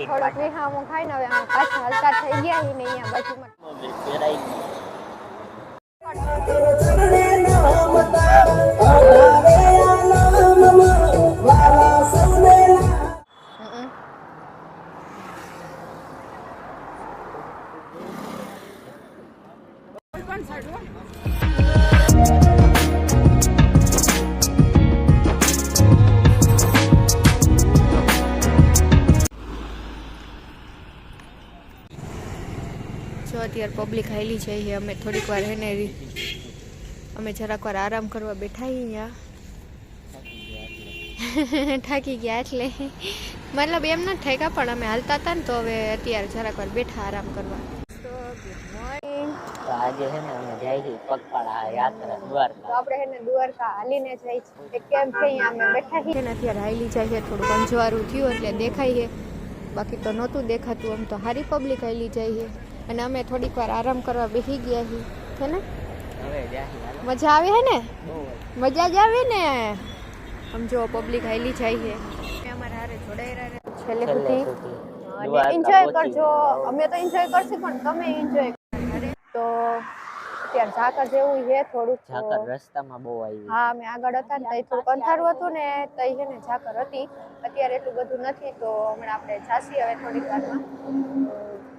થોડોક વિહામો ખાઈને હવે અમે પાછા હલકા થઈ ગયા ને અહીંયા બાજુમાં ફેરાઈ હમ. અત્યારે પબ્લિક હાઈલી છે અહીંયા અમે થોડીક વાર એને રી- અમે જરાક વાર આરામ કરવા બેઠા છીએ અહીંયા. થાકી ગયા એટલે. મતલબ એમ નથી થાક્યા પણ અમે હાલતા હતા ને તો હવે અત્યારે જરાક વાર બેઠા આરામ કરવા. તો ગુડ મોર્નિંગ તો આજે છે ને અમે જાય છે પગપાળા યાત્રા તો દ્વારકા આપણે એને દ્વારકા હાલીને જાય છે. એક કેમ છે અહીંયા અમે બેઠા છીએ ને અત્યારે હાલી જાય છે થોડું અંજવાળું થયું એટલે દેખાય છે. બાકી તો નહોતું દેખાતું આમ તો હારી પબ્લિક હાલી જાય છે. અને અમે થોડીક વાર આરામ કરવા બેસી ગયા છીએ. છે ને? હવે મજા આવે હે ને? મજા. જ આવે ને? આમ જો પબ્લિક હાલી જાય છે. અમે અમારા હારે જોડાઈ રહ્યા છેલ્લે સુધી. એન્જોય કરજો. અમે તો એન્જોય કરશું પણ તમે એન્જોય તો અત્યારે ઝાકર જેવું છે થોડુંક. ઝાકર રસ્તામાં બહુ આવી હા અમે આગળ હતા ને તઈ થોડુંક અંધારું હતું ને તઈ છે ને ઝાકર હતી. અત્યારે એટલું બધું નથી તો હમણાં આપણે જાસી હવે થોડીક વારમાં.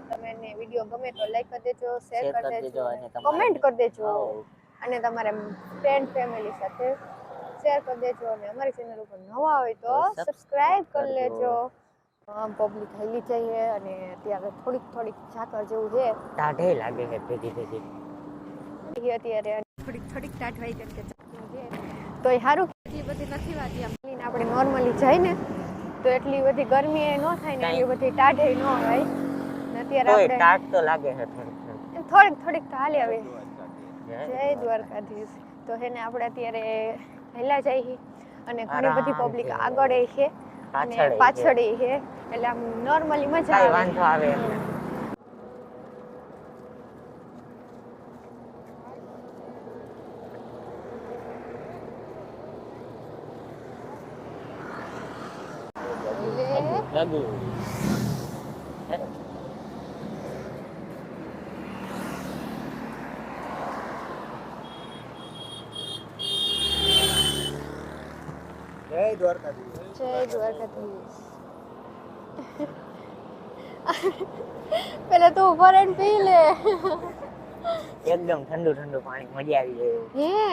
તમે ને વીડિયો ગમે તો લાઈક કરી દેજો શેર કરી કરી દેજો કમેન્ટ કરી દેજો. અને તમારે ફ્રેન્ડ ફેમિલી સાથે શેર કરી દેજો અને અમારી ચેનલ ઉપર નવા હોય તો સબસ્ક્રાઇબ કરી. લેજો. પબ્લિક હેલી જઈએ અને અત્યારે થોડીક થોડીક ઝાકર જેવું છે. ટાઢે લાગે છે ભેગી ભેગી. અત્યારે થોડીક થોડીક ટાટવાઈ કેમ કે તો એ સારું એટલી બધી નથી વાતી આમ આપણે નોર્મલી જાય ને તો એટલી બધી ગરમી એ ન થાય ને એટલી બધી ટાઢે ન હોય. અત્યારે આપણે ટાટ તો લાગે છે થોડીક થોડીક. થોડીક તો હાલી આવે જય દ્વારકાધીશ. તો હે ને આપણે અત્યારે પહેલા જઈએ અને ઘણી બધી પબ્લિક આગળ એ છે અને પાછળ એ છે. એટલે આમ નોર્મલી મજા આવે. વાંધો આવે લગુ. જય દ્વારકાધીશ. જય દ્વારકાધીશ. પેલા તું ઉપર રહીને પી લે. એકદમ ઠંડુ ઠંડુ પાણી મજા આવી જાય. હે?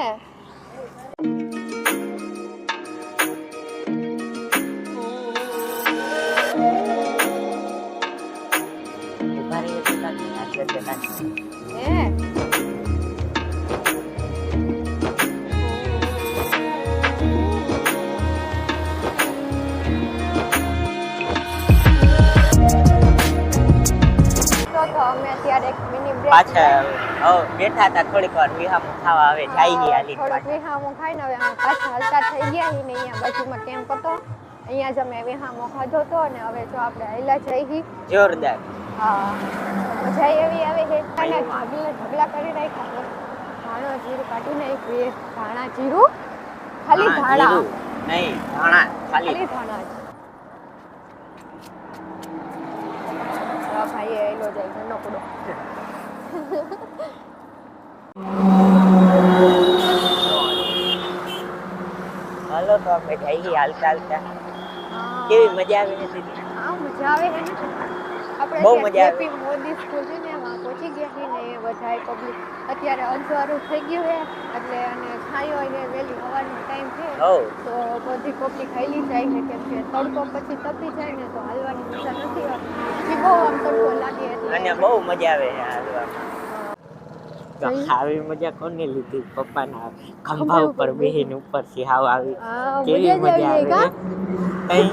કાંઈ અમે અત્યારે એક મિની બ્રેક પાછા હવે બેઠા હતા થોડીક વાર વિહામો ખાવા આવે જાય ગયા હાલી થોડોક વિહામો ખાઈને હવે અમે પાછા હલતા થઈ ગયા હી ને અહીંયા બાજુમાં કેમ્પ હતો. અહીંયા જ અમે વિહામો ખાધો હતો અને હવે જો આપણે આયલા જઈ હી જોરદાર. હા મજા એવી આવે છે. અને ઢગલા ઢગલા કરી રાખ્યા છે ધાણા જીરું કાઢી નાખ્યું. ધાણા જીરું ખાલી ધાણા. નહીં ધાણા ખાલી. ધાણા એલો જાય નકડો હાલો તો આપણે જઈએ હાલતા હાલતા કેવી મજા આવી ને દીદી હા મજા આવે આપણે બહુ મજા આવે. મોદી સ્કૂલ છે ને પહોંચી ગયા છીએ ને એ બધાય પબ્લિક અત્યારે અંધારું થઈ ગયું છે એટલે અને છાંયો ને વહેલી હવાનો ટાઈમ છે. તો બધી પબ્લિક હાલી જાય છે કેમ કે તડકો પછી તપી જાય ને તો હાલવાની મજા નથી આવતી. બહુ આમ તડકો લાગે અને બહુ મજા આવે છે હાલવામાં. આવી મજા કોને લીધી? પપ્પાના ખંભા ઉપર બેહીને ઉપરથી હાવ આવી. કેવી મજા આવે કઈ?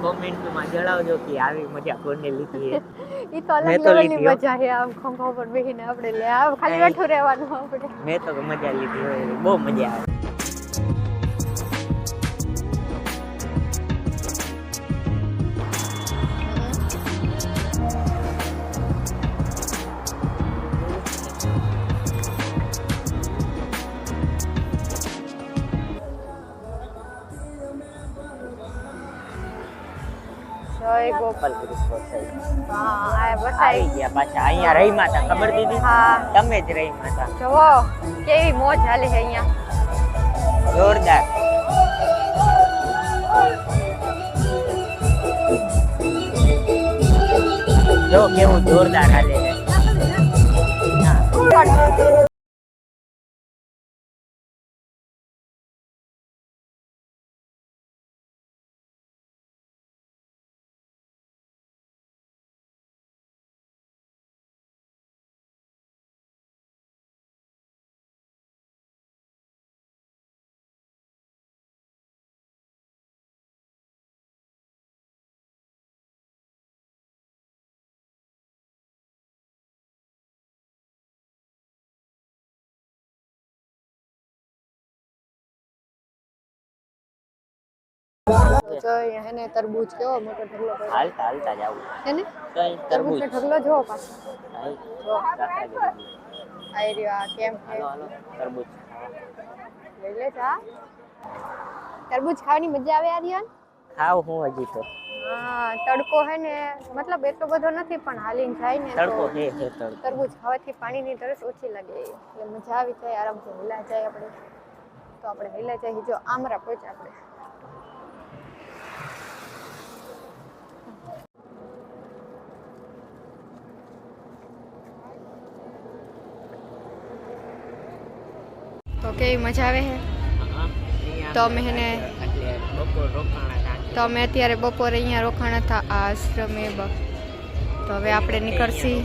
કોમેન્ટમાં જણાવજો કે આવી મજા કોને લીધી એ તો અલગ લેવલની મજા છે આમ ખંભા પર બેસીને આપણે લે આમ ખાલી. બેઠું રહેવાનું આપણે. મેં તો મજા લીધી બહુ મજા આવે. ગ્રુપ સોસાયટી હા આવી ગયા પાછા. અહીંયા રહી માતા ખબર દીધી? તમે જ રહી માતા. કેવી મોજ હાલે છે અહીંયા. જોરદાર. જો કેવું જોરદાર હાલે છે. હા. જો અહીંયા હે ને તરબૂચ કેવો મોટો ઢગલો હાલતા હાલતા જાવું હે ને? તરબૂચ? ઢગલો જોવો પાછો. અહીં જો. રાખા જેવું. આઈ રહ્યો આ કેમ છે? હાલો હાલો તરબૂચ. લઈ લે જા તરબૂચ ખાવાની મજા આવે આર્યન ખાવ હું હજી તો. હા તડકો હે ને મતલબ એટલો બધો નથી પણ હાલીને જાય ને તડકો હે હે તડકો. તરબૂચ ખાવાથી પાણીની તરસ ઓછી લાગે. એટલે મજા આવી જાય આરામથી હિલા જાય આપણે. તો આપણે હિલા જાય જો આમરા પહોંચે આપણે. કેવી મજા આવે છે? તો રોકાણા હતા તો અમે અત્યારે બપોરે અહીંયા રોકાણા હતા આ આશ્રમે તો હવે આપણે નીકળશી.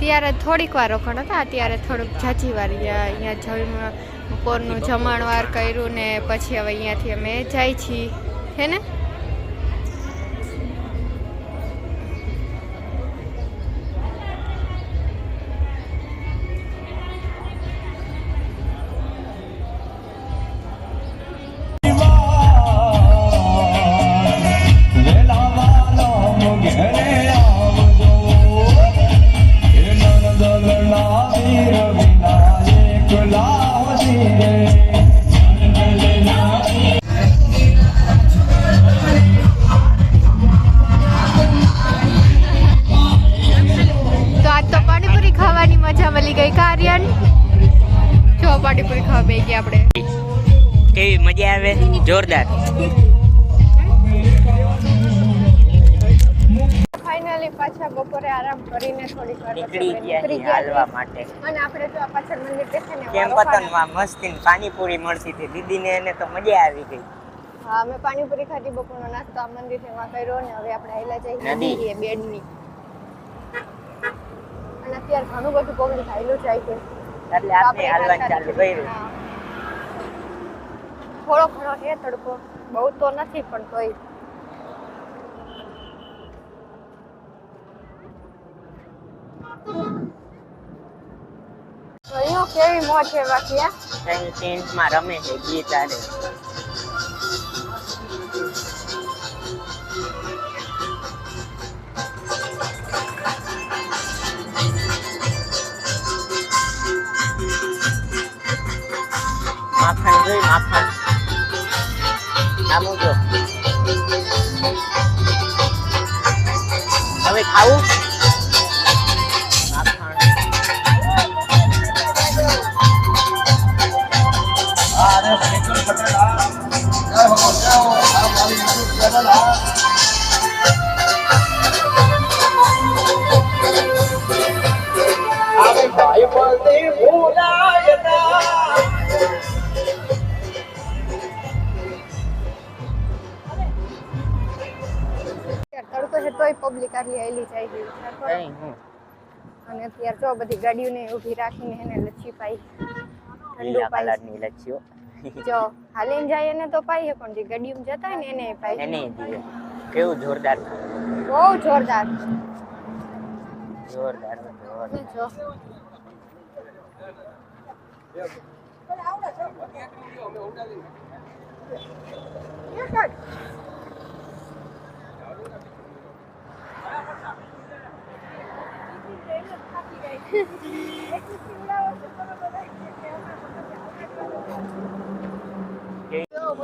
ત્યારે થોડીક વાર રોકાણ હતા અત્યારે થોડુંક જાજી વાર અહીંયા જમણ બપોરનું જમણવાર કર્યું ને પછી હવે અહીંયાથી અમે જાય છીએ. હે ને? આપણે કેવી મજા આવે? જોરદાર. ફાઇનલી પાછા બપોરે આરામ કરીને થોડીક વાર નીકળી ગયા હાલવા માટે. અને આપણે જો આ પાછળ મંદિર દેખાય ને કેમ એમાં મસ્તી પાણીપુરી મળતી હતી. દીદીને એને તો મજા આવી ગઈ. હા અમે પાણીપુરી ખાધી બપોરનો નાસ્તો આ મંદિર એમાં કર્યો ને હવે આપણે આયલા જઈએ નદી. નદી બેડની. અને અત્યારે ઘણું બધું પબ્લિક આયલું જાય છે એટલે આપણે હાલવાનું ચાલુ કર્યું. હા. થોડો ઘણો છે તડકો, બહુ તો નથી પણ તોય. કેવી ટેન્ટમાં રમે છે ગીત આડે માખણ જોઈ, માખણ. આમું જો હવે ખાવું? માખણ આટલી આયલી જાય છે હું? અને અત્યારે જો બધી ગાડીઓને ઊભી રાખીને એને લચ્છી પાઈ. ઠંડુ લીલા કલરની લચ્છીઓ જો હાલીને જાય એને તો પાઈએ પણ જે ગાડીઓમાં જતા હોય ને એને પાઈ એને દીએ કેવું જોરદાર? બહુ જોરદાર. જોરદાર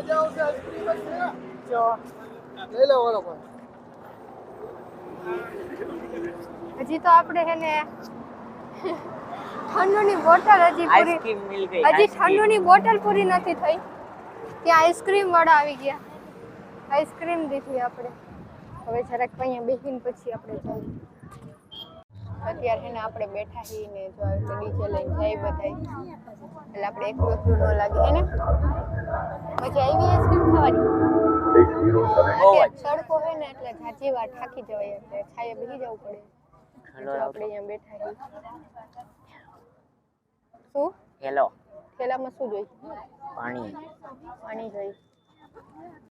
જોરદાર ને જો જો હજી તો આપણે હે ને ઠંડુની બોટલ હજી પૂરી આઈસ્ક્રીમ મિલ ગઈ હજી ઠંડુની બોટલ પૂરી નથી થઈ. ત્યાં આઈસ્ક્રીમ વાળા આવી ગયા. આઈસ્ક્રીમ દીધી આપણે. હવે જરાક અહીંયા બેસીને પછી આપણે જઈએ. અત્યારે છે ને આપણે બેઠા છીએ ને જો આવી રીતે ડીજે લઈને જાય બધાય. એટલે આપણે એકલું એકલું ન લાગે હે ને? મજા આવી આઈસ્ક્રીમ ખાવાની. તડકો હોય ને એટલે ઝાઝી વાર થાકી જવાય એટલે છાયે બેસી જવું પડે. જો આપણે અહીંયા બેઠા છીએ. શું? હેલો. થેલામાં શું જોઈ પાણી. પાણી જોઈ